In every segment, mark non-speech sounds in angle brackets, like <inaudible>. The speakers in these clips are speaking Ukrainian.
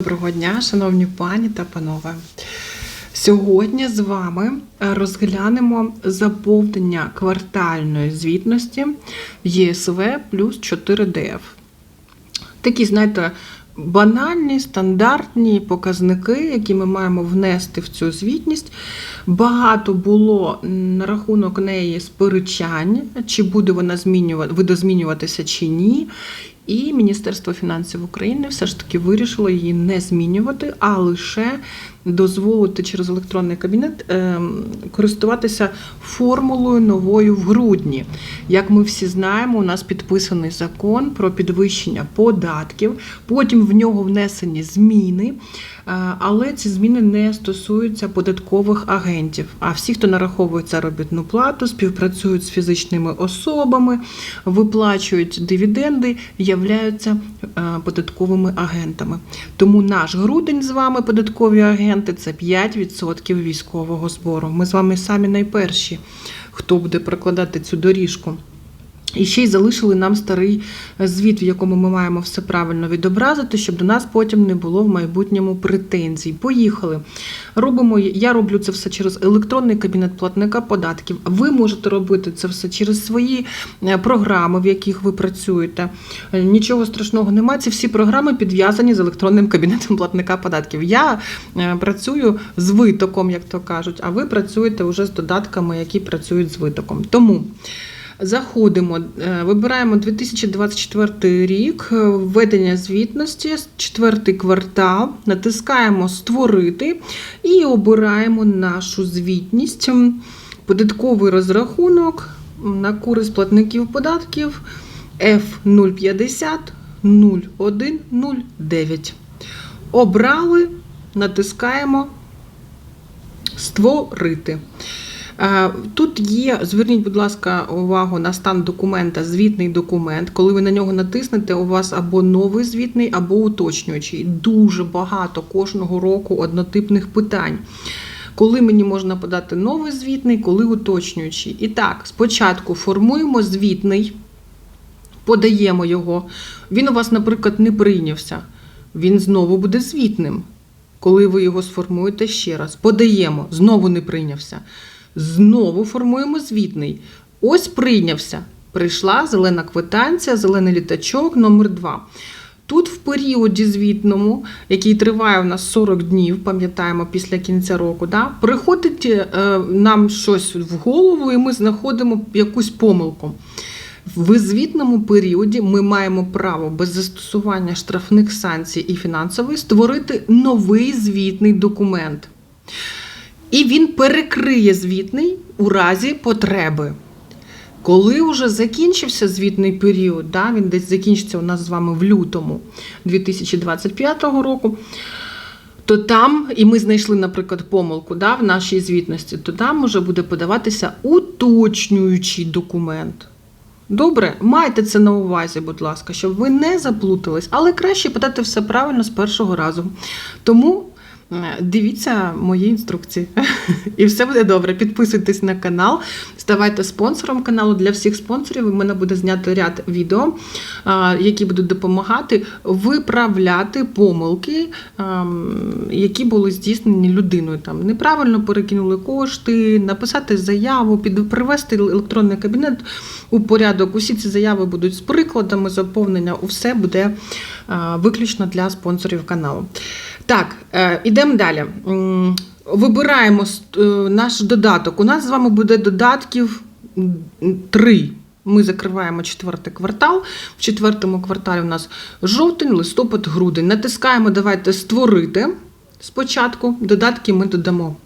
Доброго дня, шановні пані та панове. Сьогодні з вами е, розглянемо заповнення квартальної звітності ЄСВ плюс 4ДФ. Такі, знаєте, банальні, стандартні показники, які ми маємо внести в цю звітність. Багато було на рахунок неї сперечань, чи буде вона змінювати, видозмінюватися чи ні. І Міністерство фінансів України все ж таки вирішило її не змінювати, а лише дозволити через електронний кабінет ем, користуватися формулою новою в грудні. Як ми всі знаємо, у нас підписаний закон про підвищення податків, потім в нього внесені зміни. е, Але ці зміни не стосуються податкових агентів. А всі, хто нараховує заробітну плату, співпрацюють з фізичними особами, виплачують дивіденди, являються е, податковими агентами. Тому наш грудень з вами податкові агенти це 5% військового збору. Ми з вами самі найперші, хто буде прокладати цю доріжку. І ще й залишили нам старий звіт, в якому ми маємо все правильно відобразити, щоб до нас потім не було в майбутньому претензій. Поїхали. Робимо, я роблю це все через електронний кабінет платника податків. Ви можете робити це все через свої е, програми, в яких ви працюєте. Е, Нічого страшного немає. Ці всі програми підв'язані з електронним кабінетом платника податків. Я е, працюю з витоком, як то кажуть, а ви працюєте вже з додатками, які працюють з витоком. Тому. Заходимо, е, вибираємо 2024 рік, е, введення звітності, четвертий квартал, натискаємо Створити і обираємо нашу звітність. Податковий розрахунок на користь платників податків F050 0109. Обрали, натискаємо Створити. Е, Тут є, зверніть, будь ласка, увагу на стан документа, звітний документ. Коли ви на нього натиснете, у вас або новий звітний, або уточнюючий. Дуже багато кожного року однотипних питань. Коли мені можна подати новий звітний, коли уточнюючий. І так, спочатку формуємо звітний, подаємо його. Він у вас, наприклад, не прийнявся. Він знову буде звітним. Коли ви його сформуєте ще раз, подаємо, знову не прийнявся. Знову формуємо звітний. Ось прийнявся. Прийшла зелена квитанція, зелений літачок номер 2 Тут в періоді звітному, який триває у нас 40 днів, пам'ятаємо, після кінця року, да, приходить е, нам щось в голову, і ми знаходимо якусь помилку. В звітному періоді ми маємо право без застосування штрафних санкцій і фінансової створити новий звітний документ. І він перекриє звітний у разі потреби. Коли вже закінчився звітний період, да, він десь закінчиться у нас з вами в лютому 2025 року, то там, і ми знайшли, наприклад, помилку да, в нашій звітності, то там вже буде подаватися уточнюючий документ. Добре, майте це на увазі, будь ласка, щоб ви не заплутались, але краще подати все правильно з першого разу. Тому дивіться мої інструкції. І все буде добре. Підписуйтесь на канал, ставайте спонсором каналу. Для всіх спонсорів у мене буде знято ряд відео, які будуть допомагати виправляти помилки, які були здійснені людиною. Там неправильно перекинули кошти, написати заяву, привести електронний кабінет у порядок. Усі ці заяви будуть з прикладами заповнення. Усе буде виключно для спонсорів каналу. Так, е, ідемо далі. Вибираємо е, наш додаток. У нас з вами буде додатків м, три. Ми закриваємо четвертий квартал. В четвертому кварталі у нас жовтень, листопад, грудень. Натискаємо Давайте створити спочатку. Додатки ми додамо.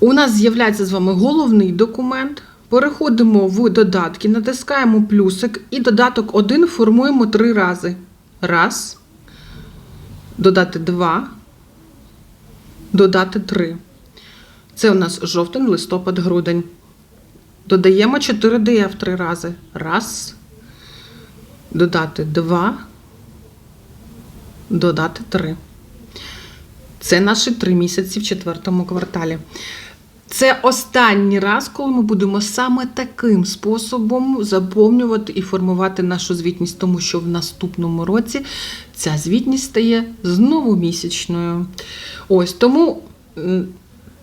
У нас з'являється з вами головний документ. Переходимо в додатки, натискаємо плюсик і додаток 1 формуємо три рази. Раз. Додати 2. Додати 3. Це у нас жовтень, листопад, грудень. Додаємо 4 ДФ три рази. Раз. Додати 2. Додати 3. Це наші три місяці в четвертому кварталі. Це останній раз, коли ми будемо саме таким способом заповнювати і формувати нашу звітність, тому що в наступному році ця звітність стає знову місячною. Ось тому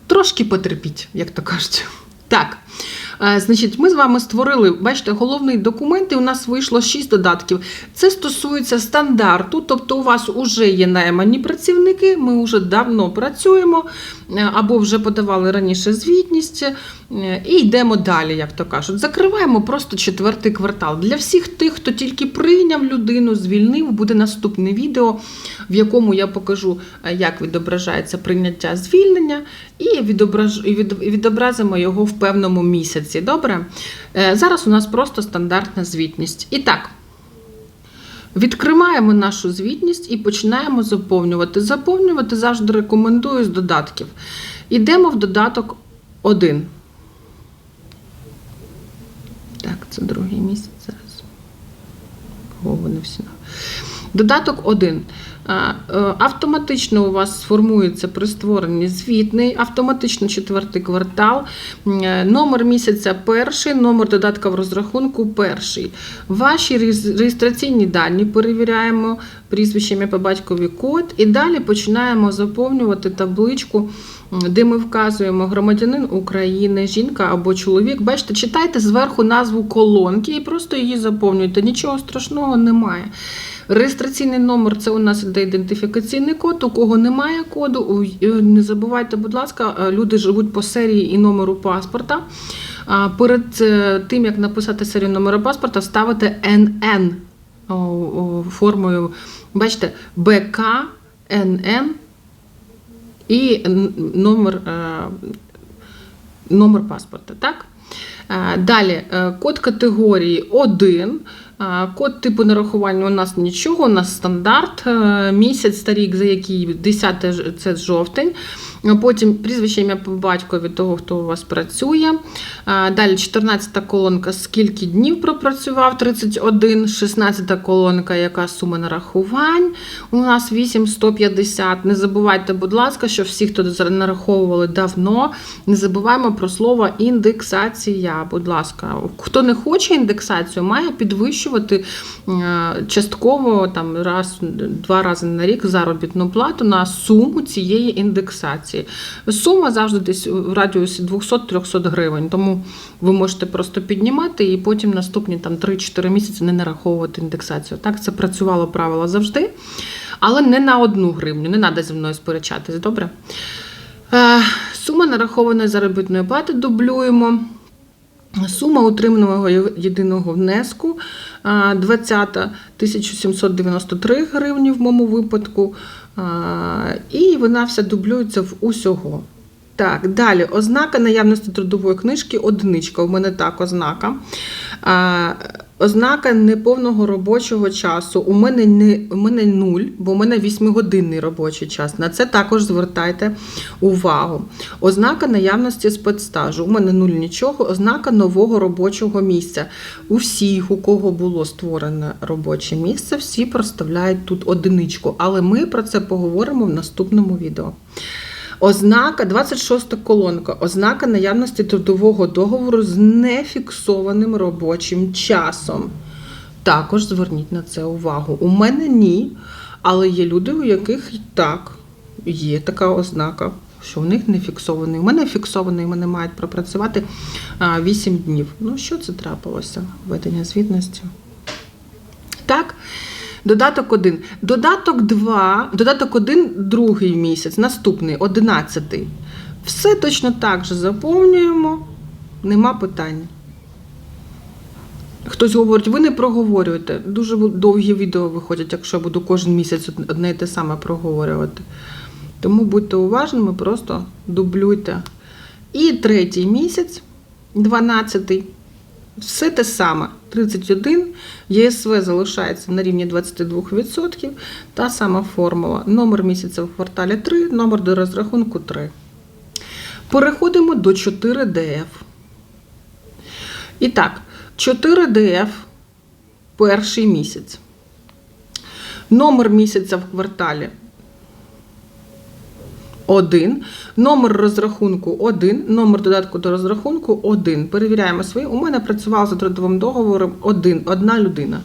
трошки потерпіть, як то кажуть. Так. Е, Значить, ми з вами створили, бачите, головний документ, і у нас вийшло 6 додатків. Це стосується стандарту, тобто у вас вже є наймані працівники, ми вже давно працюємо, е, або вже подавали раніше звітність, е, і йдемо далі, як то кажуть. Закриваємо просто четвертий квартал. Для всіх тих, хто тільки прийняв людину, звільнив, буде наступне відео, в якому я покажу, як відображається прийняття звільнення, і відобразимо його в певному місяці. Добре? Е, Зараз у нас просто стандартна звітність. І так. Відкриваємо нашу звітність і починаємо заповнювати. Заповнювати завжди рекомендую з додатків. Йдемо в додаток 1. Так, це другий місяць зараз. Кого вони всі? Додаток 1. Автоматично у вас сформується при створенні звітний, автоматично четвертий квартал, Е, номер місяця перший, номер додатка в розрахунку перший. Ваші реєстраційні дані перевіряємо, прізвище ім'я по батькові код, і далі починаємо заповнювати табличку, де ми вказуємо громадянин України, жінка або чоловік. Бачите, читайте зверху назву колонки і просто її заповнюйте. Нічого страшного немає. Реєстраційний номер це у нас іде ідентифікаційний код. У кого немає коду, е, не забувайте, будь ласка, е, люди живуть по серії і номеру паспорта. Перед е, тим як написати серію номера паспорта, ставите НН формою. Бачите, БК, НН і номер, номер паспорта. Так? Е, Далі е, код категорії 1. Е, Код типу нарахування у нас нічого, у нас стандарт. Місяць та рік, за який 10 це жовтень. Потім прізвище ім'я по батькові того, хто у вас працює. Далі 14 колонка, скільки днів пропрацював, 31, 16 колонка, яка сума нарахувань. У нас 8150. Не забувайте, будь ласка, що всі, хто нараховували давно, не забуваємо про слово індексація. Будь ласка, хто не хоче індексацію, має підвищувати е, частково там раз, два рази на рік заробітну плату на суму цієї індексації. Сума завжди десь в радіусі 200-300 гривень. Тому ви можете просто піднімати і потім наступні там 3-4 місяці не нараховувати індексацію. Так, це працювало правило завжди. Але не на одну гривню, не треба зі мною сперечатись, добре? Е, Сума нарахованої заробітної плати дублюємо. Сума утриманого єдиного внеску 20 1793 гривні в моєму випадку. І вона вся дублюється в усього. Так, далі ознака наявності трудової книжки одиничка. У мене так ознака. Ознака неповного робочого часу. У мене не у мене нуль, бо у мене 8-годинний робочий час. На це також звертайте увагу. Ознака наявності спецстажу. У мене нуль нічого. Ознака нового робочого місця. У всіх, у кого було створене робоче місце, всі проставляють тут одиничку. Але ми про це поговоримо в наступному відео. Ознака 26 колонка. Ознака наявності трудового договору з нефіксованим робочим часом. Також зверніть на це увагу. У мене ні, але є люди, у яких так є така ознака, що у них не фіксований. У мене фіксований, мене мають пропрацювати 8 днів. Ну, що це трапилося? Введення звітності. Так. Додаток 1. Додаток 2, додаток 1 другий місяць, наступний, 11. Все точно так же заповнюємо, нема питань. Хтось говорить, ви не проговорюєте. Дуже довгі відео виходять, якщо я буду кожен місяць одне і те саме проговорювати. Тому будьте уважними, просто дублюйте. І третій місяць, 12. Все те саме. 31, ЄСВ залишається на рівні 22%. Та сама формула. Номер місяця в кварталі 3, номер до розрахунку 3. Переходимо до 4ДФ. І так, 4ДФ перший місяць. Номер місяця в кварталі 1, номер розрахунку 1, номер додатку до розрахунку 1. Перевіряємо свої. У мене працював за трудовим договором один, одна людина.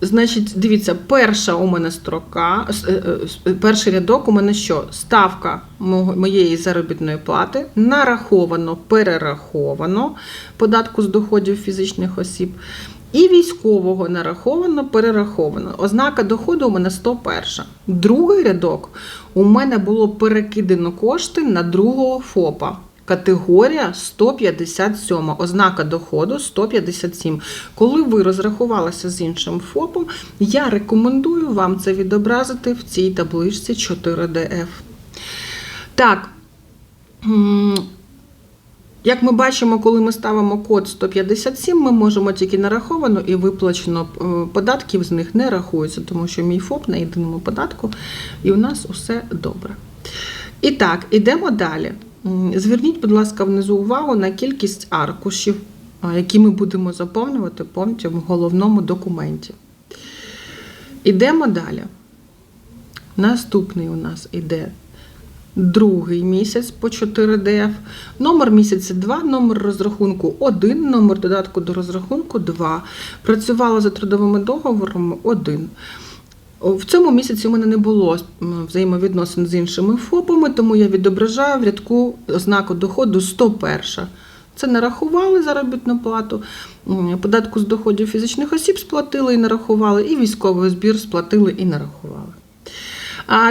Значить, дивіться, перша у мене строка, е, е, с- перший рядок у мене що? Ставка моєї заробітної плати нараховано, перераховано податку з доходів фізичних осіб. І військового нараховано, перераховано. Ознака доходу у мене 101. Другий рядок у мене було перекидено кошти на другого ФОПа. Категорія 157, ознака доходу 157. Коли ви розрахувалися з іншим ФОПом, я рекомендую вам це відобразити в цій табличці 4DF. Так. Як ми бачимо, коли ми ставимо код 157, ми можемо тільки нараховано і виплачено е, податків з них не рахується, тому що мій ФОП на єдиному податку, і у нас усе добре. І так, ідемо далі. Зверніть, будь ласка, внизу увагу на кількість аркушів, які ми будемо заповнювати потім в головному документі. Ідемо далі. Наступний у нас іде другий місяць по 4DF. Номер місяця 2, номер розрахунку 1, номер додатку до розрахунку 2. Працювала за трудовими договорами 1. В цьому місяці у мене не було взаємовідносин з іншими ФОПами, тому я відображаю в рядку ознаку доходу 101. Це нарахували заробітну плату, податку з доходів фізичних осіб сплатили і нарахували, і військовий збір сплатили і нарахували.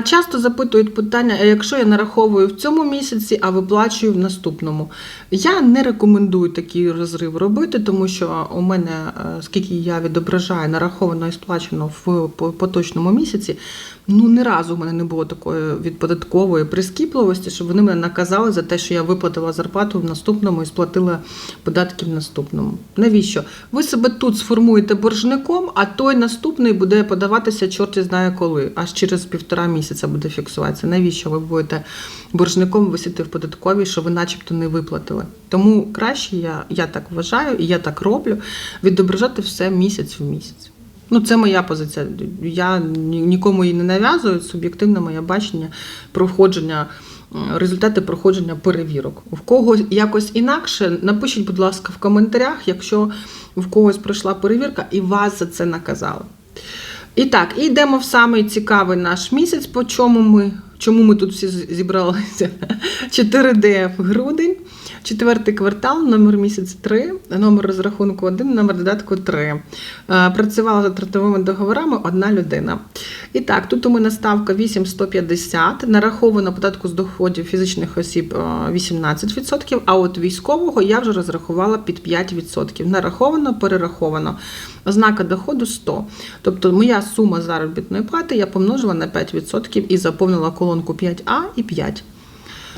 Часто запитують питання: а якщо я нараховую в цьому місяці, а виплачую в наступному. Я не рекомендую такий розрив робити, тому що у мене, е, скільки я відображаю, нараховано і сплачено в поточному місяці. Ну, ні разу в мене не було такої від податкової прискіпливості, щоб вони мене наказали за те, що я виплатила зарплату в наступному і сплатила податки в наступному. Навіщо? Ви себе тут сформуєте боржником, а той наступний буде подаватися чорті знає коли, аж через півтора місяця буде фіксуватися. Навіщо ви будете боржником висіти в податковій, що ви начебто не виплатили? Тому краще я, я так вважаю і я так роблю, відображати все місяць в місяць. Ну, це моя позиція. Я нікому її не нав'язую. Суб'єктивне моє бачення проходження, результати проходження перевірок. У кого якось інакше, напишіть, будь ласка, в коментарях, якщо в когось пройшла перевірка і вас за це наказали. І так, і йдемо в самий цікавий наш місяць, по чому ми, чому ми тут всі зібралися. <laughs> 4D грудень, четвертий квартал, номер місяць 3, номер розрахунку 1, номер додатку 3. Е, Працювала за трудовими договорами одна людина. І так, тут у мене ставка 8150, нараховано податку з доходів фізичних осіб е, 18%, а от військового я вже розрахувала під 5%. Нараховано, перераховано. Ознака доходу 100. Тобто моя сума заробітної плати я помножила на 5% і заповнила колонку 5А і 5.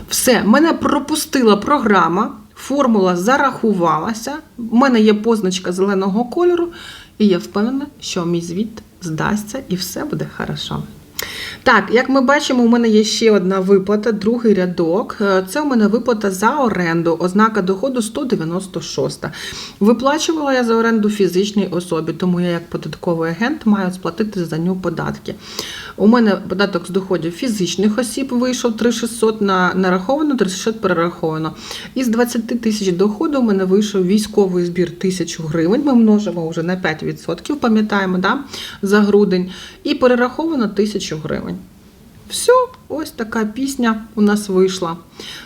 Все, мене пропустила програма, формула зарахувалася. У мене є позначка зеленого кольору, і я впевнена, що мій звіт здасться і все буде хорошо. Так, як ми бачимо, у мене є ще одна виплата, другий рядок. Е, Це у мене виплата за оренду, ознака доходу 196. Виплачувала я за оренду фізичній особі, тому я як податковий агент маю сплатити за нього податки. У мене податок з доходів фізичних осіб вийшов 3600 на нараховано, 3600 перераховано. Із 20 тисяч доходу у мене вийшов військовий збір 1000 гривень. Ми множимо вже на 5%, пам'ятаємо, да? за грудень. І перераховано 1000 гривень. Все, ось така пісня у нас вийшла.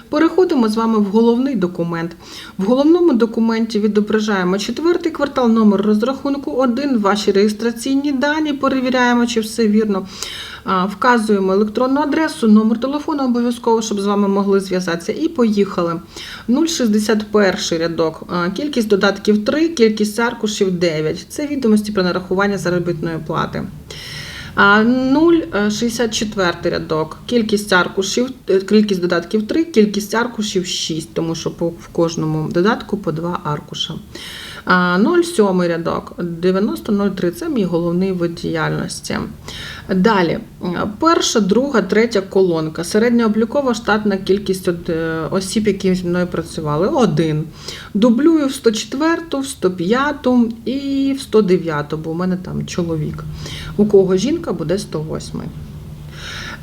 Переходимо з вами в головний документ. В головному документі відображаємо четвертий квартал, номер розрахунку 1, ваші реєстраційні дані, перевіряємо, чи все вірно. Вказуємо електронну адресу, номер телефону обов'язково, щоб з вами могли зв'язатися. І поїхали. 061 рядок. Кількість додатків 3, кількість аркушів 9. Це відомості про нарахування заробітної плати. А, 0,64 рядок. Кількість аркушів, е, кількість додатків 3, кількість аркушів 6, тому що в кожному додатку по 2 аркуша. 0,7 рядок, 90,03 це мій головний вид діяльності. Далі, перша, друга, третя колонка. Середньооблікова штатна кількість е, осіб, які зі мною працювали, один. Дублюю в 104, в 105 і в 109, бо у мене там чоловік. У кого жінка буде 108.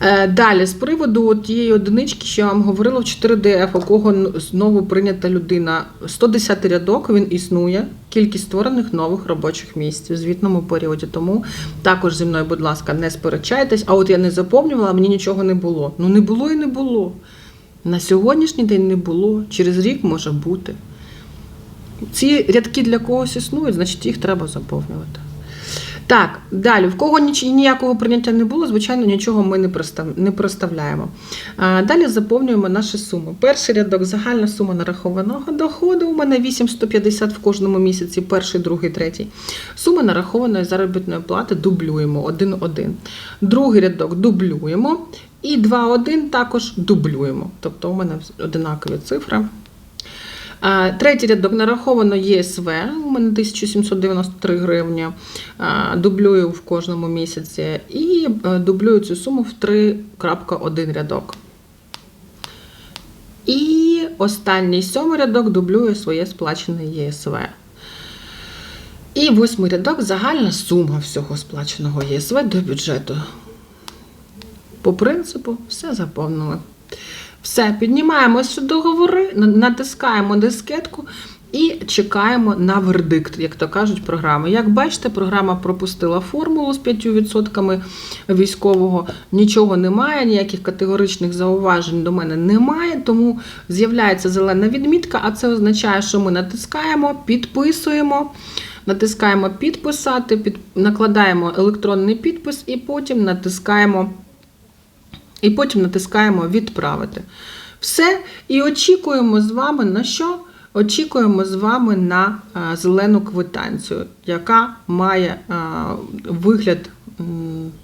Е, Далі, з приводу тієї одинички, що я вам говорила в 4DF, у кого знову прийнята людина, 110 рядок він існує, кількість створених нових робочих місць у звітному періоді. Тому також зі мною, будь ласка, не сперечайтесь. А от я не заповнювала, мені нічого не було. Ну не було і не було. На сьогоднішній день не було. Через рік може бути. Ці рядки для когось існують, значить їх треба заповнювати. Так, далі, в кого ніякого прийняття не було, звичайно, нічого ми не, не проставляємо. Далі заповнюємо наші суми. Перший рядок загальна сума нарахованого доходу. У мене 8150 в кожному місяці, перший, другий, третій. Сума нарахованої заробітної плати дублюємо 1-1. Другий рядок дублюємо. І 2-1 також дублюємо. Тобто у мене одинакові цифри. Третій рядок нараховано ЄСВ, у мене 1793 гривні. Дублюю в кожному місяці і е, дублюю цю суму в 3.1 рядок. І останній сьомий рядок дублює своє сплачене ЄСВ. І восьмий рядок загальна сума всього сплаченого ЄСВ до бюджету. По принципу, все заповнили. Все, піднімаємо ці договори, натискаємо дискетку і чекаємо на вердикт, як то кажуть, програми. Як бачите, програма пропустила формулу з 5% військового. Нічого немає, ніяких категоричних зауважень до мене немає, тому з'являється зелена відмітка, а це означає, що ми натискаємо, підписуємо. Натискаємо підписати, під, накладаємо електронний підпис і потім натискаємо і потім натискаємо відправити. Все. І очікуємо з вами на що? Очікуємо з вами на зелену квитанцію, яка має вигляд.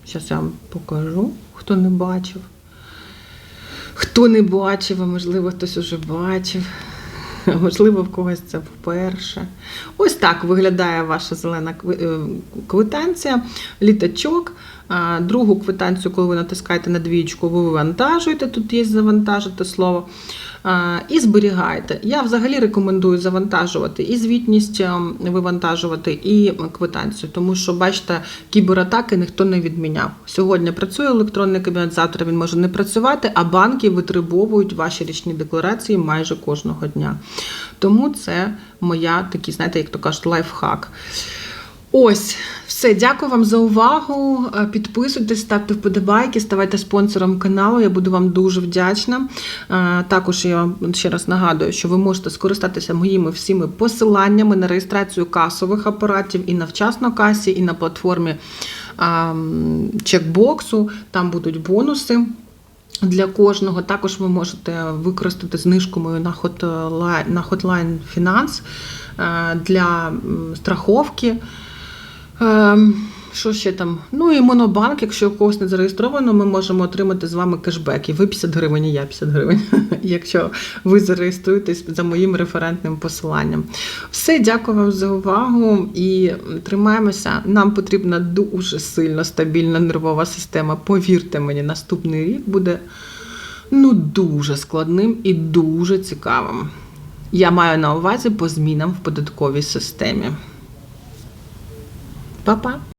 Зараз я вам покажу, хто не бачив. Хто не бачив, а можливо, хтось уже бачив. Можливо, в когось це вперше. Ось так виглядає ваша зелена е, квитанція, літачок. Другу квитанцію, коли ви натискаєте на двічку, ви вивантажуєте, тут є завантажити слово. І зберігаєте. Я взагалі рекомендую завантажувати і звітність ем, вивантажувати, і квитанцію, тому що, бачите, кібератаки ніхто не відміняв. Сьогодні працює електронний кабінет, завтра він може не працювати, а банки витребовують ваші річні декларації майже кожного дня. Тому це моя такий, знаєте, як то кажуть, лайфхак. Ось, все, дякую вам за увагу. Е, Підписуйтесь, ставте вподобайки, ставайте спонсором каналу. Я буду вам дуже вдячна. Е, Також я вам ще раз нагадую, що ви можете скористатися моїми всіми посиланнями на реєстрацію касових апаратів і на вчасно касі, і на платформі чекбоксу. Там будуть бонуси. Для кожного також ви можете використати знижку мою на Hotline, на Hotline Finance е, для страховки. Ем, Що ще там? Ну і монобанк, якщо у когось не зареєстровано, ми можемо отримати з вами кешбеки. Ви 50 гривень, і я 50 гривень, <laughs> якщо ви зареєструєтесь за моїм референтним посиланням. Все, дякую вам за увагу і тримаємося. Нам потрібна дуже сильно стабільна нервова система. Повірте мені, наступний рік буде ну дуже складним і дуже цікавим. Я маю на увазі по змінам в податковій системі. Па-па!